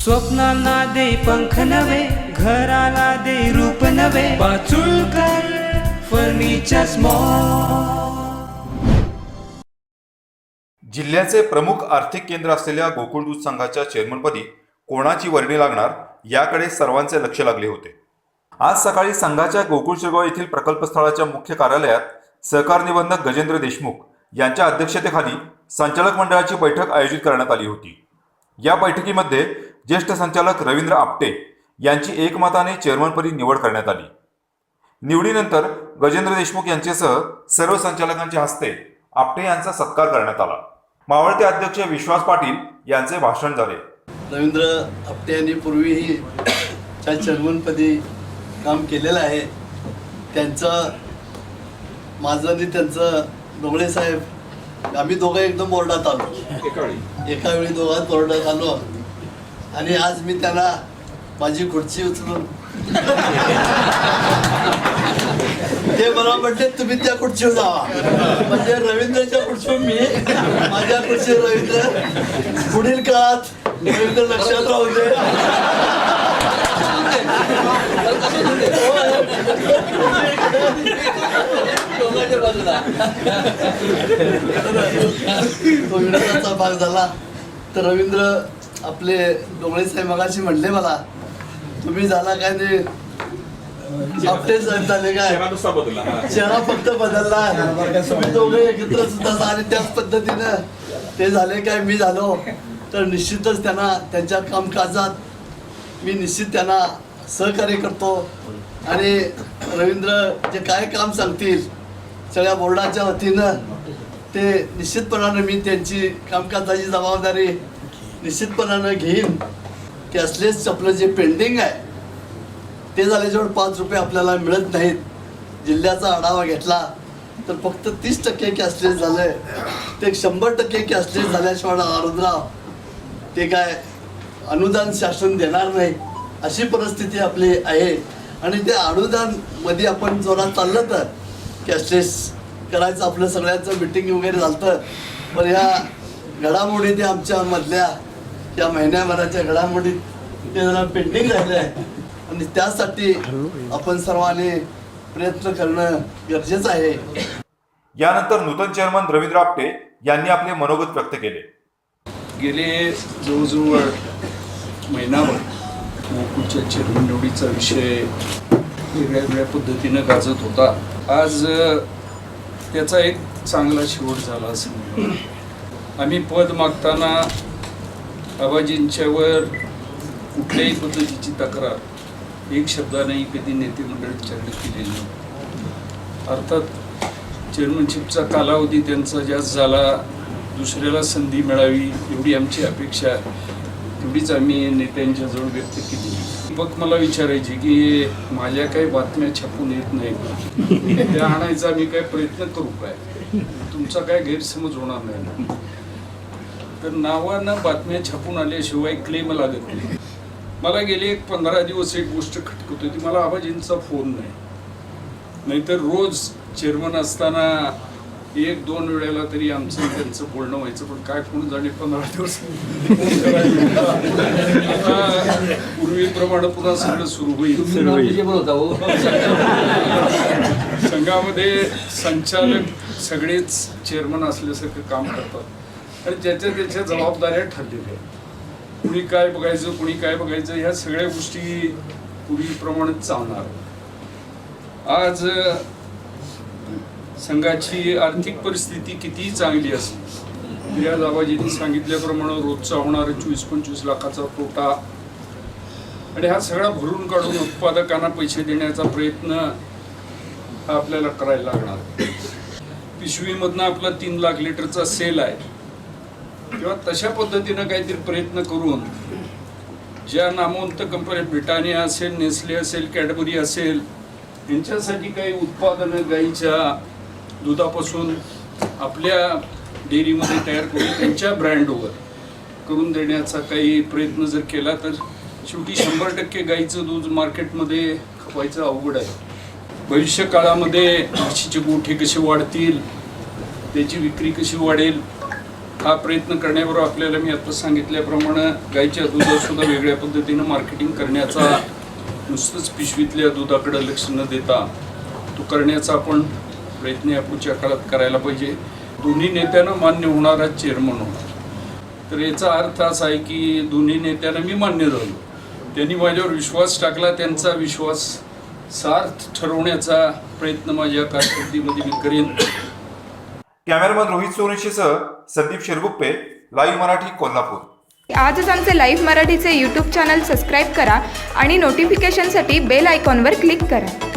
स्वप्नांना दे पंख नवे घराला दे रूप नवे पाचुळकर फर्निचर मॉल जिल्ह्याचे प्रमुख आर्थिक केंद्र असलेल्या गोकुळ दूध संघाच्या चेअरमनपदी कोणाची वर्णी लागणार याकडे सर्वांचे लक्ष लागले होते. आज सकाळी संघाच्या गोकुळ शिरगाव येथील प्रकल्पस्थळाच्या मुख्य कार्यालयात सहकार निबंधक गजेंद्र देशमुख यांच्या अध्यक्षतेखाली संचालक मंडळाची बैठक आयोजित करण्यात आली होती. या बैठकीमध्ये ज्येष्ठ संचालक रवींद्र आपटे यांची एकमताने चेअरमनपदी निवड करण्यात आली. निवडीनंतर गजेंद्र देशमुख यांच्यासह सर्व संचालकांच्या हस्ते आपटे यांचा सत्कार करण्यात आला. मावळते अध्यक्ष विश्वास पाटील यांचे भाषण झाले. रवींद्र आपटे यांनी पूर्वीही त्या चेअरमनपदी काम केलेलं आहे त्यांचं माझं आणि त्यांचं डोंगळे साहेब आम्ही दोघं एकदम बोर्डात आलो. एका वेळी दोघात बोर्डात आलो. आणि आज मी त्याला माझी खुर्ची उचलून ते मला म्हटले तुम्ही त्या खुर्चीवर जावा. म्हणजे रवींद्रच्या खुर्चीवर मी माझ्या खुर्चीवर रवींद्र. पुढील काळात रवींद्र लक्षात राहू दे. तो विनोदाचा भाग झाला. तर रवींद्र आपले डोंगळे साहेब मगाशी म्हणले मला तुम्ही झाला काय ते अपडेट झाले काय? चेहरा फक्त बदलला. तुम्ही दोघे एकत्र सुद्धा आणि त्याच पद्धतीनं ते झाले काय मी झालो. तर निश्चितच त्यांना त्यांच्या कामकाजात मी निश्चित त्यांना सहकार्य करतो. आणि रवींद्र जे काय काम सांगतील सगळ्या बोर्डाच्या वतीनं ते निश्चितपणानं मी त्यांची कामकाजाची जबाबदारी निश्चितपणानं घेईन. की असलेच आपलं जे पेंडिंग आहे ते झाल्याच्यावर पाच रुपये आपल्याला मिळत नाहीत. जिल्ह्याचा आढावा घेतला तर फक्त तीस टक्के कॅशलेस आहे ते शंभर टक्के कॅशलेस झाल्याशिवाय आरुद्राव ते काय अनुदान शासन देणार नाही अशी परिस्थिती आपली आहे. आणि ते अनुदानमध्ये आपण जोरात चाललं तर कॅशलेस करायचं आपलं सगळ्यांचं मिटिंग वगैरे झालं पण ह्या घडामोडी ते आमच्या मधल्या या महिन्याभराच्या घडामोडी ते जरा पेंडिंग राहिलं आहे आणि त्यासाठी आपण सर्वांनी प्रयत्न करणं गरजेचं आहे. यानंतर नूतन चेअरमन रवींद्र आपटे यांनी आपले मनोगत व्यक्त केले. गेले जवळजवळ महिनाभर गोकुळच्या चेअरमन निवडीचा विषय वेगळ्या वेगळ्या पद्धतीनं गाजत होता. आज त्याचा एक चांगला शेवट झाला असं आम्ही पद मागताना आबाजींच्यावर कुठल्याही पद्धतीची तक्रार एक शब्दानेही कधी नेते मंडळींच्याकडे केलेली नाही. अर्थात चेअरमनशिपचा कालावधी त्यांचा जास्त झाला दुसऱ्याला संधी मिळावी एवढी आमची अपेक्षा तेवढीच आम्ही नेत्यांच्या जवळ व्यक्त केली. मग मला विचारायची की माझ्या काही बातम्या छापून येत नाही त्या आणायचा आम्ही काय प्रयत्न करू काय? तुमचा काय गैरसमज होणार नाही. ना तर नावानं बातम्या छापून आल्याशिवाय क्लेम लागत नाही. मला गेले एक पंधरा दिवस एक गोष्ट खटकत होती. मला आबाजींचा फोन नाही. नाहीतर रोज चेअरमन असताना एक दोन वेळेला तरी आमचं त्यांचं बोलणं व्हायचं. पण काय कोण जाणे पंधरा दिवस? आता पूर्वीप्रमाणे पुन्हा सगळं सुरू होईल. संघामध्ये संचालक सगळेच चेअरमन असल्यासारखं काम करतात. आणि ज्याच्या त्याच्या जबाबदाऱ्या ठरलेल्या आहेत. कुणी काय बघायचं कुणी काय बघायचं ह्या सगळ्या गोष्टी पूर्वीप्रमाणे चालणार. आज संघाची आर्थिक परिस्थिती कितीही चांगली असली या दाबाजींनी सांगितल्याप्रमाणे रोजचा होणारा चोवीस पंचवीस लाखाचा तोटा आणि हा सगळा भरून काढून उत्पादकांना पैसे देण्याचा प्रयत्न हा आपल्याला करायला लागणार. पिशवीमधनं आपला तीन लाख लिटरचा सेल आहे. किंवा तशा पद्धतीनं काहीतरी प्रयत्न करून ज्या नामवंत कंपन्या ब्रिटानिया असेल नेस्ले असेल कॅडबरी असेल यांच्यासाठी काही उत्पादनं गाईच्या दुधापासून आपल्या डेअरीमध्ये तयार करून त्यांच्या ब्रँडवर करून देण्याचा काही प्रयत्न जर केला तर शेवटी शंभर टक्के गाईचं दूध मार्केटमध्ये खपायचं अवघड आहे. भविष्य काळामध्ये म्हशीचे गोठे कसे वाढतील त्याची विक्री कशी वाढेल हा प्रयत्न करण्याबरोबर आपल्याला मी आता सांगितल्याप्रमाणे गायच्या दुधासुद्धा वेगळ्या पद्धतीनं मार्केटिंग करण्याचा नुसतंच पिशवीतल्या दुधाकडे लक्ष न देता तो करण्याचा आपण प्रयत्न या पुढच्या काळात करायला पाहिजे. दोन्ही नेत्यांना मान्य होणारा चेअरमन होणार. तर याचा अर्थ असा आहे की दोन्ही नेत्यांना मी मान्य झालो त्यांनी माझ्यावर विश्वास टाकला त्यांचा विश्वास सार्थ ठरवण्याचा प्रयत्न माझ्या कारकिर्दीमध्ये मी करेन. कॅमेरामन रोहित सोनेशीसह संदीप शिरगुप्पे लाईव्ह मराठी कोल्हापूर. आजच आमचे लाईव्ह मराठीचे यूट्यूब चॅनल सबस्क्राईब करा आणि नोटिफिकेशनसाठी बेल आयकॉनवर क्लिक करा.